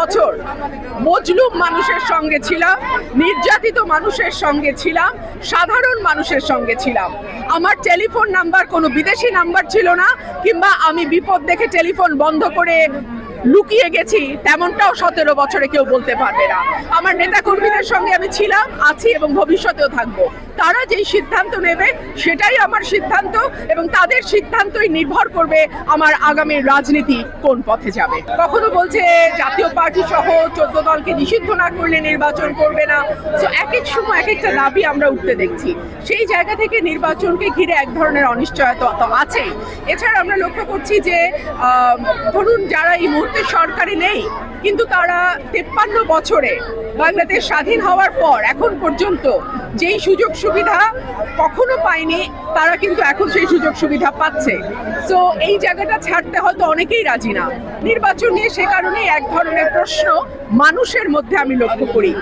বছর মজলুম মানুষের সঙ্গে ছিলাম, নির্যাতিত মানুষের সঙ্গে ছিলাম, সাধারণ মানুষের সঙ্গে ছিলাম। আমার টেলিফোন নাম্বার কোনো বিদেশি নাম্বার ছিল না, কিংবা আমি বিপদ দেখে টেলিফোন বন্ধ করে লুকিয়ে গেছি, তেমনটাও সতেরো বছরে কেউ বলতে পারবে না। আমার নেতা কর্মীদের সঙ্গে আমি ছিলাম, আছি এবং ভবিষ্যতেও থাকব। তারা যেই সিদ্ধান্ত নেবে, সেটাই আমার সিদ্ধান্ত এবং তাদের সিদ্ধান্তই নির্ভর করবে আমার আগামী রাজনীতি কোন পথে যাবে। কখনো বলছে, জাতীয় পার্টি সহ চোদ্দ দলকে নিষিদ্ধ না করলে নির্বাচন করবে না। তো এক এক সময়, এক একটা দাবি আমরা উঠতে দেখছি। সেই জায়গা থেকে নির্বাচনকে ঘিরে এক ধরনের অনিশ্চয়তা তো আছেই। এছাড়া আমরা লক্ষ্য করছি যে ধরুন যারা এই মুহূর্তে সরকারি নেই কিন্তু তারা তেপ্পান্ন বছরে বাংলাদেশ স্বাধীন হওয়ার পর, এখন পর্যন্ত যেই সুযোগ সুবিধা কখনো পায়নি, তারা কিন্তু এখন সেই সুযোগ সুবিধা পাচ্ছে। সো এই জায়গাটা ছাড়তে হয়তো অনেকেই রাজি না। নির্বাচন নিয়ে সে কারণে এক ধরনের প্রশ্ন মানুষের মধ্যে আমি লক্ষ্য করি।